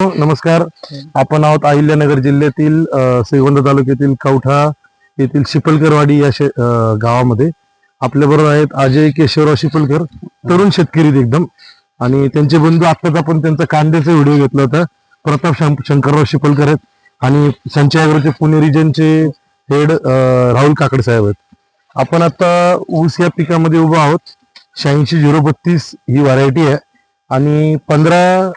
नमस्कार. आपण आहोत अहिल्यानगर जिल्ह्यातील श्रीगोंदा तालुक्यातील कवठा येथील शिपलकरवाडी या गावामध्ये. आपल्या बरोबर आहेत अजय केशवराव शिपलकर तरुण शेतकरी आहेत एकदम. आणि त्यांचे बंधू आत्ताच आपण त्यांचा कांद्याचा व्हिडिओ घेतला होता. प्रताप शंकरराव शिपलकर आहेत. आणि संचयागृहचे पुणे रिजनचे हेड राहुल काकडे साहेब आहेत. आपण आता ऊस या पिकामध्ये उभा आहोत. शहाऐंशी झिरो बत्तीस ही व्हरायटी आहे. आणि पंधरा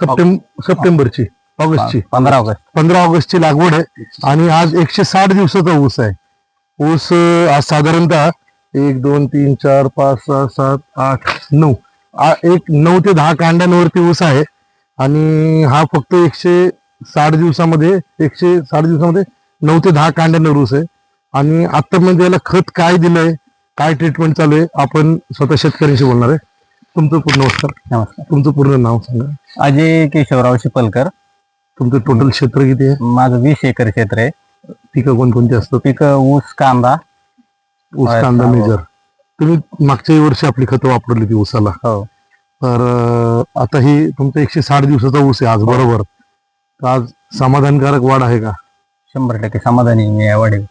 सप्टेंबर सप्टेंबरची ऑगस्टची. पंधरा ऑगस्ट. पंधरा ऑगस्टची लागवड आहे आणि आज एकशे साठ दिवसाचा ऊस आहे. ऊस आज साधारणतः एक दोन तीन चार पाच सहा सात आठ नऊ. एक नऊ ते दहा कांड्यांवरती ऊस आहे आणि हा फक्त एकशे साठ दिवसामध्ये एकशे साठ दिवसामध्ये नऊ ते दहा कांड्यांवर ऊस आहे. आणि आतापर्यंत याला खत काय दिलंय काय ट्रीटमेंट चालू आहे आपण स्वतः शेतकऱ्यांशी बोलणार आहे. तुमचं पूर्ण नमस्कार नमस्कार. तुमचं पूर्ण नाव सांगा. अजय केशवराव शिपलकर. तुमचं टोटल क्षेत्र किती आहे? माझं वीस एकर क्षेत्र आहे. पिकं कोणकोणती असतात? पीक ऊस कांदा. ऊस हो, कांदा हो. मेजर. तुम्ही मागच्याही वर्षी आपली खतं वापरली ती ऊसाला. हो. तर अं, आता ही तुमचा एकशे साठ दिवसाचा ऊस आहे आज बरोबर. तर आज समाधानकारक वाढ आहे का? शंभर टक्के समाधानी आहे मी या वाढीव.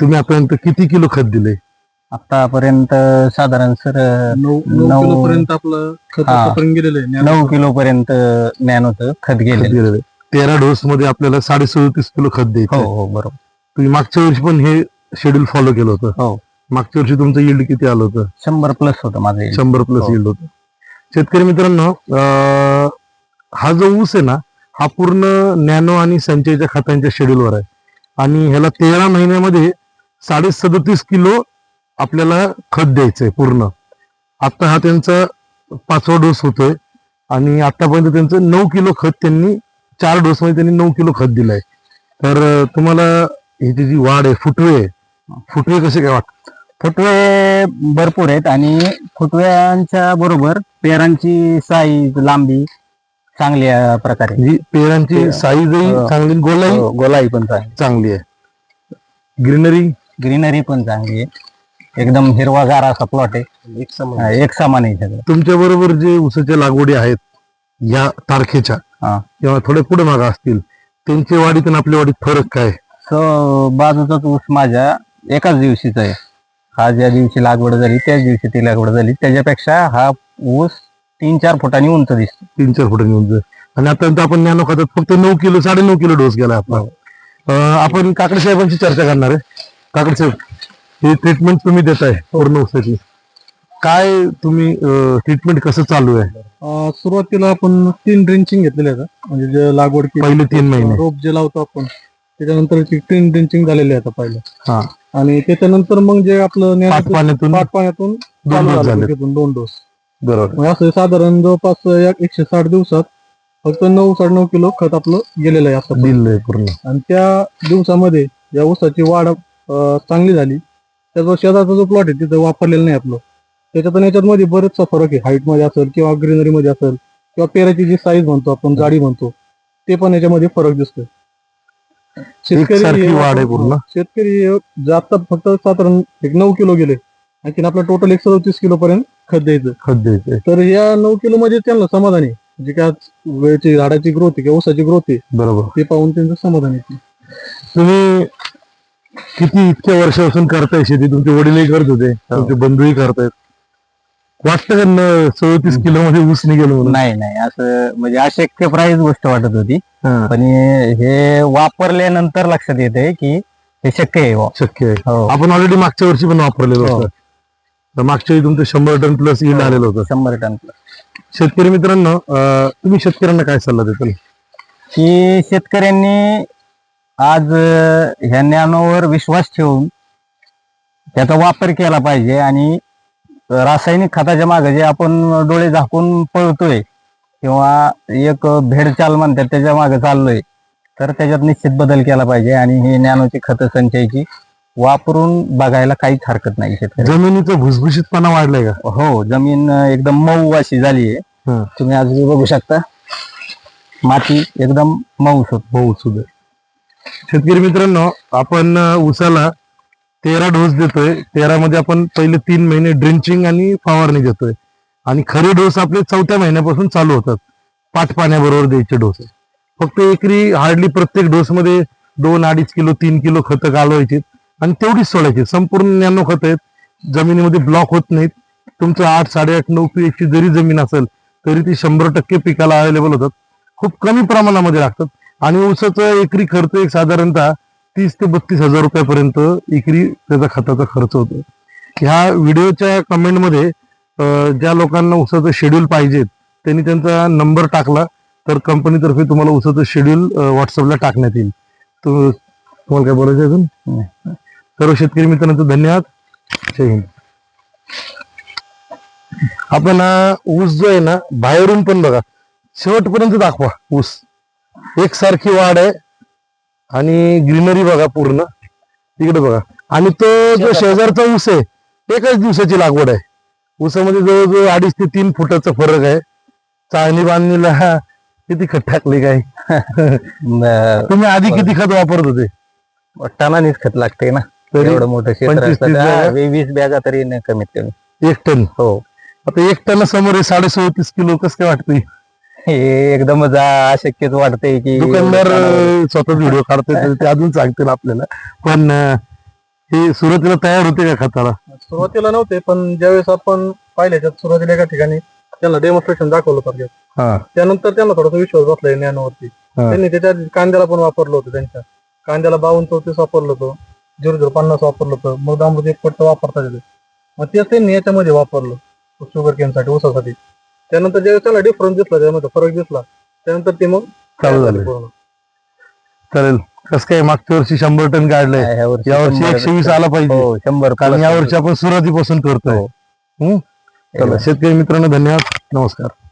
तुम्ही आतापर्यंत किती किलो खत दिले? आतापर्यंत साधारण सर नऊ पर्यंत आपलं हा. गेलेलं आहे. नऊ किलो पर्यंत नॅनोचं खत खत गेले दिलेलं तेरा डोस मध्ये आपल्याला साडे सदतीस किलो खत हो द्यायचं हो बरोबर. तुम्ही मागच्या वर्षी पण हे शेड्यूल फॉलो केलं होतं. हो. मागच्या वर्षी तुमचं yield किती आलं होतं? शंभर प्लस होतं माझं. शंभर प्लस हो. yield होतं. शेतकरी मित्रांनो हा जो ऊस आहे ना हा पूर्ण नॅनो आणि संचयच्या खतांच्या शेड्यूलवर आहे. आणि ह्याला तेरा महिन्यामध्ये साडे सदतीस किलो आपल्याला खत द्यायचंय पूर्ण. आता हा त्यांचा पाचवा डोस होतोय आणि आतापर्यंत त्यांचं नऊ किलो खत त्यांनी चार डोस मध्ये त्यांनी नऊ किलो खत दिलंय. तर तुम्हाला ह्याची जी वाढ आहे फुटवे फुटवे कसे काय वाटत फुटवे भरपूर आहेत आणि फुटव्यांच्या बरोबर पेरांची साईज लांबी चांगल्या प्रकारे. पेरांची साईजही हो. चांगली गोलाई हो, गोलाई पण चांगली चांगली आहे. ग्रीनरी ग्रीनरी पण चांगली आहे. एकदम हिरवागार असा प्लॉट आहे. एक समान आहे. सगळं. तुमच्या बरोबर जे ऊसाच्या लागवडी आहेत या तारखेच्या हा. किंवा थोडे पुढे मागे असतील. त्यांच्या वाढीत आणि आपल्या वाढीत फरक काय? सो बाजूचाच ऊस माझ्या एकाच दिवशीचा आहे. हा ज्या दिवशी लागवड झाली त्याच दिवशी ती लागवड झाली. त्याच्यापेक्षा हा ऊस तीन चार फुटांनी उंच दिसतो. तीन चार फुटांनी उंच. आणि आता आपण नॅनो खात्यात फक्त नऊ किलो साडे नऊ किलो डोस गेला आपला. अं, आपण काकडे साहेबांची चर्चा करणार आहे. काकडे साहेब. ही ट्रीटमेंट तुम्ही देताय पूर्ण ऊसाची काय तुम्ही ट्रीटमेंट कसं चालू आहे? अं, सुरुवातीला आपण तीन ड्रिंचिंग घेतलेले आहेत. म्हणजे जे लागवड केली पहिले तीन महिने. रोप जे लावतो आपण त्याच्यानंतर तीन ड्रिंचिंग झालेले आहे आता पहिलं. हा. आणि त्याच्यानंतर मग जे आपलं पाण्यातून? पाट पाण्यातून दोन चालू डोस झालं झाले तिथून दोन डोस बरोबर. म्हणजे असं साधारण जवळपास एक- एकशे साठ दिवसात फक्त नऊ साडे नऊ किलो खत आपलं गेलेलं आहे आता दिलंय पूर्ण. आणि त्या दिवसामध्ये या ऊसाची वाढ अं, चांगली झाली. त्याचा शेजारचा जो प्लॉट आहे तिथं वापरलेलं नाही आपलं. त्याच्यात आणि याच्यात मध्ये बरेचसा फरक आहे. हाईटमध्ये असेल किंवा ग्रीनरी मध्ये असेल किंवा पेराची जी साईज म्हणतो आपण जाडी म्हणतो ते पण याच्यामध्ये फरक दिसतोय. पूर्ण. शेतकरी जाता फक्त साधारण एक नऊ किलो गेले आणखीन आपलं टोटल एक सदतीस किलो पर्यंत खत द्यायचं. खत द्यायचंय तर या नऊ किलो मध्ये त्यांना समाधान आहे. जे काय वेळची झाडाची ग्रोथ आहे किंवा ऊसाची ग्रोथ आहे बरोबर. ते पाहून त्यांचं समाधान येते तुम्ही किती इतक्या वर्षापासून करताय शेती? तुमचे वडीलही करत होते. तुमचे बंधूही करतायत. वाटतं का न सदतीस किलो मध्ये ऊस निघेल म्हणून? नाही नाही. असं म्हणजे अशक्य प्राईज गोष्ट वाटत होती. हा, पण हे हे वापरल्यानंतर लक्षात येते की हे शक्य आहे बुवा. शक्य आहे. हो. आपण ऑलरेडी मागच्या वर्षी पण वापरलेलं हो. होतं. तर मागच्या वेळी तुमचं शंभर टन प्लस येईल आलेलं होतं. शंभर टन शेतकरी मित्रांनो तुम्ही शेतकऱ्यांना काय सल्ला देताल? की शेतकऱ्यांनी आज ह्या ज्ञानावर विश्वास ठेवून त्याचा वापर केला पाहिजे आणि रासायनिक खताच्या मागे जे आपण डोळे झाकून पळतोय किंवा एक भेडचाल म्हणतात त्याच्यामागे चाललोय तर त्याच्यात निश्चित बदल केला पाहिजे आणि ही ज्ञानाची खत संचयची वापरून बघायला काहीच हरकत नाही शेतकरी. जमिनीचा भुसभुशीतपणा वाढलाय का? हो जमीन एकदम मऊ अशी झाली आहे तुम्ही आज बघू शकता माती एकदम मऊ हो सुद्धा शेतकरी मित्रांनो आपण ऊसाला तेरा डोस देतोय. तेरा मध्ये आपण पहिले तीन महिने ड्रिंचिंग आणि फवारणी देतोय आणि खरे डोस आपले चौथ्या महिन्यापासून चालू होतात. पाच पाण्याबरोबर द्यायचे डोस फक्त एकरी हार्डली प्रत्येक डोस मध्ये दोन अडीच किलो तीन किलो खतं घालवायची. आणि तेवढीच सोडायची. संपूर्ण ज्ञानो खत आहेत. जमिनीमध्ये ब्लॉक होत नाहीत. तुमचं आठ साडेआठ नऊ पी ची जरी जमीन असेल तरी ती शंभर टक्के पिकाला अवेलेबल होतात. खूप कमी प्रमाणामध्ये लागतात. आणि ऊसाचा एकरी खर्च एक साधारणतः तीस ते बत्तीस हजार रुपयापर्यंत एकरी त्याचा खताचा खर्च होतो. ह्या व्हिडिओच्या कमेंटमध्ये ज्या लोकांना ऊसाचं शेड्यूल पाहिजेत त्यांनी त्यांचा नंबर टाकला तर कंपनीतर्फे तुम्हाला ऊसाचं शेड्यूल व्हॉट्सअपला टाकण्यात येईल. तो- तुम्हाला काय बोलायचं अजून? सर्व शेतकरी मित्रांचं धन्यवाद. जय हिंद. आपण ऊस जो आहे ना बाहेरून पण बघा शेवटपर्यंत दाखवा ऊस. एकसारखी वाढ आहे. आणि ग्रीनरी बघा पूर्ण. तिकडे बघा. आणि तो जो शेजारचा ऊस आहे एकाच दिवसाची लागवड आहे. ऊसामध्ये जवळजवळ अडीच ते तीन फुटाचा फरक आहे. चाळणी बांधणीला किती खत टाकले काय? तुम्ही आधी किती खत वापरत होते? टनानीच खत लागते ना. एवढं मोठं क्षेत्र 25-30 असतं बॅगा? का, वी- वीस बॅगा तरी कमीत कमी. एक टन? हो. आता एक टन समोर आहे साडे सदतीस किलो. कसं काय वाटतंय? हे एकदमच अशक्यच वाटतंय की दुकानदार स्वतः व्हिडिओ काढतोय ते अजून सांगतील आपल्याला. पण हे सुरुवातीला तयार होते का खताला? सुरुवातीला नव्हते पण ज्यावेळेस आपण पाहिले त्यात सुरुवातीला एका ठिकाणी त्यांना डेमॉन्स्ट्रेशन दाखवलं होतं हा. त्यानंतर त्यांना थोडासा विश्वास बसलाय ज्ञानावरती. त्यांनी त्याच्या कांद्याला पण वापरलं होतं त्यांच्या. कांद्याला बावन्न चौतीस वापरलं होतं झिरो झिरो पन्नास वापरलं होतं मग अमृत एक पट्ट वापरता येते मग तेच त्यांनी याच्यामध्ये वापरलं शुगर केनसाठी ऊसासाठी. त्यानंतर ज्यावेळेस त्याला डिफरन्स दिसला त्यामध्ये फरक दिसला त्यानंतर ते मग चालू झाले. पूर्ण. चालेल. कसं काय मागच्या वर्षी शंभर टन काढलंय? ह्या वर्षी यावर्षी शंभर- एकशे वीस आला पाहिजे. हो शंभर कारण plus यावर्षी आपण सुरुवातीपासून करतोय. हो. हम्म? चला शेतकरी मित्रांनो धन्यवाद. नमस्कार.